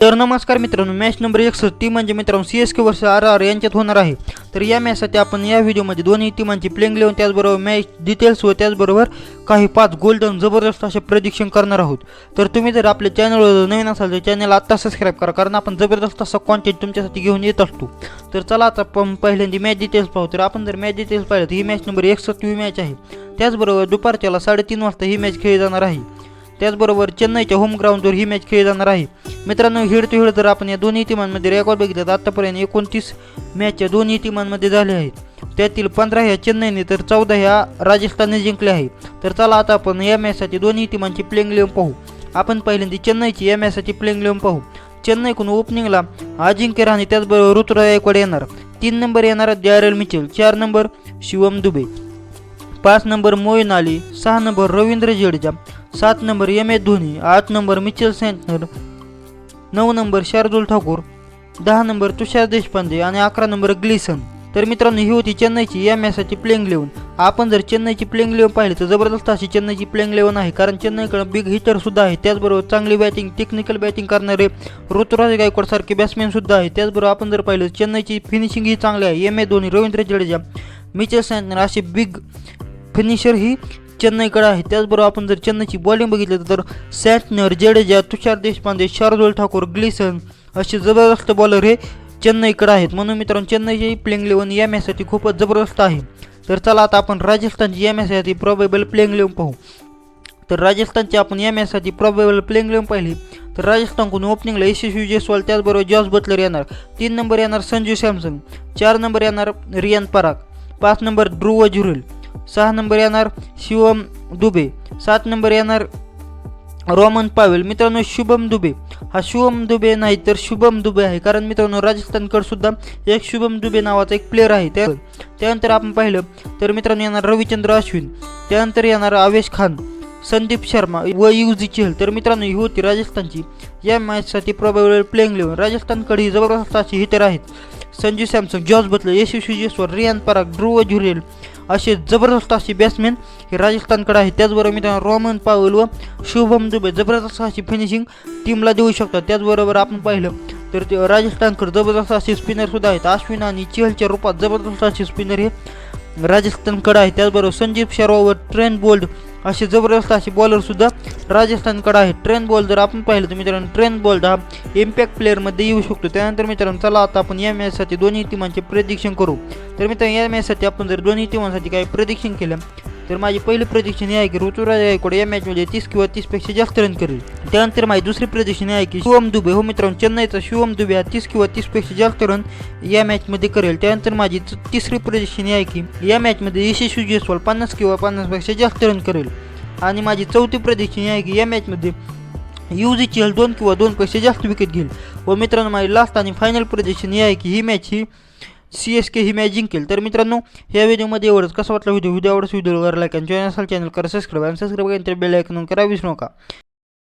तर नमस्कार मित्रांनो मॅच नंबर एकसष्ट ती म्हणजे मित्रांनो सी एस के वर्ष आर आर यांच्यात होणार आहे. तर या मॅचसाठी आपण या व्हिडिओमध्ये दोन्ही टीमांची प्लेंग लेवून त्याचबरोबर मॅच डिटेल्स व त्याचबरोबर काही पाच गोल्डन जबरदस्त असे प्रदिक्षण करणार आहोत. तर तुम्ही जर आपल्या चॅनलवर नवीन असाल तर चॅनल आत्ता सबस्क्राईब करा कारण आपण जबरदस्त असा कॉन्टेंट तुमच्यासाठी घेऊन येत असतो. तर चला आता आपण पहिल्यांदा मॅच डिटेल्स पाहू. तर आपण जर मॅच डिटेल्स पाहिलं तर ही मॅच नंबर एकसष्ट ही मॅच आहे. त्याचबरोबर दुपारच्याला साडेतीन वाजता ही मॅच खेळली जाणार आहे. त्याचबरोबर चेन्नईच्या होम ग्राउंडवर ही मॅच खेळली जाणार आहे. मित्रांनो हेड टू हेड जर आपण या दोन्ही टीमांमध्ये रेकॉर्ड बघितलं तर आतापर्यंत एकोणतीस मॅच या दोन्ही टीमांमध्ये झाल्या आहेत. त्यातील पंधरा ह्या चेन्नईने तर चौदा ह्या राजस्थानने जिंकल्या आहे. तर चला आता आपण या मॅचसाठी दोन्ही टीमांची प्लेइंग लिहून पाहू. आपण पहिल्यांदा चेन्नईची या मॅचसाठी प्लेइंग लिहून पाहू. चेन्नईकडून ओपनिंगला अजिंक्य राहणे त्याचबरोबर ऋतुराज गायकवाड येणार. तीन नंबर येणार डॅरेल मिचेल चार नंबर शिवम दुबे. पाच नंबर मोईन अली सहा नंबर रवींद्र जडेजा सात नंबर एम एस धोनी आठ नंबर मिचेल सेंटनर नऊ नंबर शार्दुल ठाकूर दहा नंबर तुषार देशपांडे आणि अकरा नंबर ग्लिसन. तर मित्रांनो ही होती चेन्नईची या मॅचसाठी प्लेइंग लेवन आपण जर चेन्नईची प्लेइंग लेवून पाहिली तर जबरदस्त अशी चेन्नईची प्लेइंग लेवन आहे. कारण चेन्नईकडे बिग हिटर सुद्धा आहे. त्याचबरोबर चांगली बॅटिंग टेक्निकल बॅटिंग करणारे ऋतुराज गायकवाड सारखे बॅट्समॅन सुद्धा आहे. त्याचबरोबर आपण जर पाहिलं चेन्नईची फिनिशिंग ही चांगली आहे. M A Dhoni Ravindra Jadeja Mitchell Santner असे बिग फिनिशर ही चेन्नईकडे आहे. त्याचबरोबर आपण जर चेन्नईची बॉलिंग बघितलं तर सॅटनर जडेजा तुषार देशपांडे शार्दुल ठाकूर ग्लिसन असे जबरदस्त बॉलर हे चेन्नईकडे आहेत. म्हणून मित्रांनो चेन्नईची प्लेइंग लेवन या मॅचसाठी खूपच जबरदस्त आहे. तर चला आता आपण राजस्थानची या मॅचसाठी प्रॉबेबल प्लेइंग लेवन पाहू. तर राजस्थानची आपण या मॅचसाठी प्रॉबेबल प्लेइंग लेवन पाहिली. तर राजस्थानकडून ओपनिंगला यशस्वी जयस्वाल त्याचबरोबर जॉस बटलर येणार. तीन नंबर येणार संजू सॅमसन चार नंबर येणार रियान पराग पाच नंबर ध्रुव जुरेल. सहा नंबर येणार शिवम दुबे. सात नंबर येणार रोमन पावेल. मित्रांनो शुभम दुबे. हा शुभम दुबे नाही तर शुभम दुबे आहे. कारण मित्रांनो राजस्थानकडे सुद्धा एक शुभम दुबे नावाचा एक प्लेअर आहे. त्या त्यानंतर आपण पाहिलं तर मित्रांनो येणार रविचंद्र अश्विन. त्यानंतर येणार आवेश खान संदीप शर्मा व युजी चहल. तर मित्रांनो ही होती राजस्थानची या मॅचसाठी प्रभावी प्लेइंग लेवन राजस्थानकडे ही जबरदस्त अशी हिटर आहेत. संजू सॅमसन जॉर्ज बटलर यशस्वी जयस्वाल रियान पराग ध्रुव झुरेल असे जबरदस्त असे बॅट्समॅन हे राजस्थानकडे आहे त्याचबरोबर मित्रांनो रोमन पावल व शुभम दुबे जबरदस्त अशी फिनिशिंग टीमला देऊ शकतात. त्याचबरोबर आपण पाहिलं तर ते राजस्थानकडे जबरदस्त असे स्पिनरसुद्धा आहेत. अश्विन आणि चहलच्या रूपात जबरदस्त असे स्पिनर हे राजस्थानकडे आहे त्याचबरोबर संजीव शर्मा व ट्रेन बोल्ड असे जबरदस्त असे बॉलरसुद्धा राजस्थानकडे आहे. ट्रेन बॉल जर आपण पाहिलं तर मित्रांनो ट्रेन बॉल हा इम्पॅक्ट प्लेअरमध्ये येऊ शकतो. त्यानंतर मित्रांनो चला आता आपण या मॅचसाठी दोन्ही टीमांचे प्रदिक्षण करू. तर मित्रांनो या मॅचसाठी आपण जर दोन्ही टीमांसाठी काही प्रदिक्षण केलं तर माझी पहिली प्रेडिक्शन आहे की ऋतुराज गायकवाड या मॅचमध्ये तीस किंवा तीसपेक्षा जास्त रन करेल. त्यानंतर माझी दुसरी प्रेडिक्शन आहे की शिवम दुबे. हो मित्रांनो चेन्नईचा शिवम दुबे हा तीस किंवा तीसपेक्षा जास्त रन या मॅचमध्ये करेल. त्यानंतर माझी तिसरी प्रेडिक्शन आहे की या मॅचमध्ये यशस्वी जयस्वाल पन्नास किंवा पन्नासपेक्षा जास्त रन करेल. आणि माझी चौथी प्रेडिक्शन आहे की या मॅचमध्ये युजी चेल दोन किंवा दोनपेक्षा जास्त विकेट घेईल. व मित्रांनो माझी लास्ट आणि फायनल प्रेडिक्शन आहे की ही मॅच ही सी एस के ही मॅच जिंकेल. तर मित्रांनो या व्हिडिओमध्ये एवढंच. कसा वाटला व्हिडिओ? व्हिडिओ आवडच व्हिडिओ लाईक आणि चॅनल असाल चॅनल करा सबस्क्राईब आणि सबस्क्राईब केल्यानंतर बेल ऐकून करा. विसरू नका.